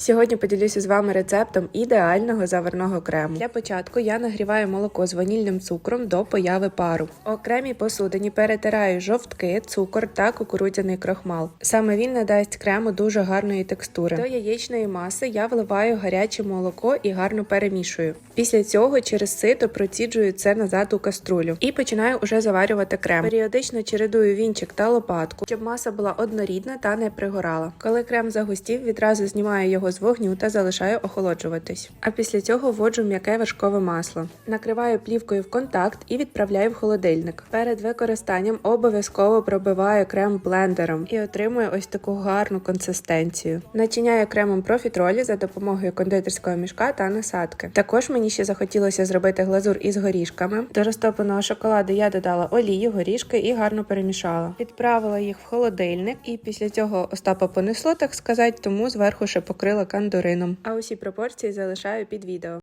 Сьогодні поділюся з вами рецептом ідеального заварного крему. Для початку я нагріваю молоко з ванільним цукром до появи пару. У окремій посудині перетираю жовтки, цукор та кукурудзяний крохмал. Саме він надасть крему дуже гарної текстури. До яєчної маси я вливаю гаряче молоко і гарно перемішую. Після цього через сито проціджую це назад у каструлю і починаю уже заварювати крем. Періодично чередую вінчик та лопатку, щоб маса була однорідна та не пригорала. Коли крем загустів, відразу знімаю його з вогню та залишаю охолоджуватись. А після цього вводжу м'яке вершкове масло. Накриваю плівкою в контакт і відправляю в холодильник. Перед використанням обов'язково пробиваю крем блендером і отримую ось таку гарну консистенцію. Начиняю кремом профітролі за допомогою кондитерського мішка та насадки. Також мені ще захотілося зробити глазур із горішками. До розтопленого шоколаду я додала олію, горішки і гарно перемішала. Відправила їх в холодильник, і після цього Остапа понесло, так сказати, тому зверху ще покрила кандурином. А усі пропорції залишаю під відео.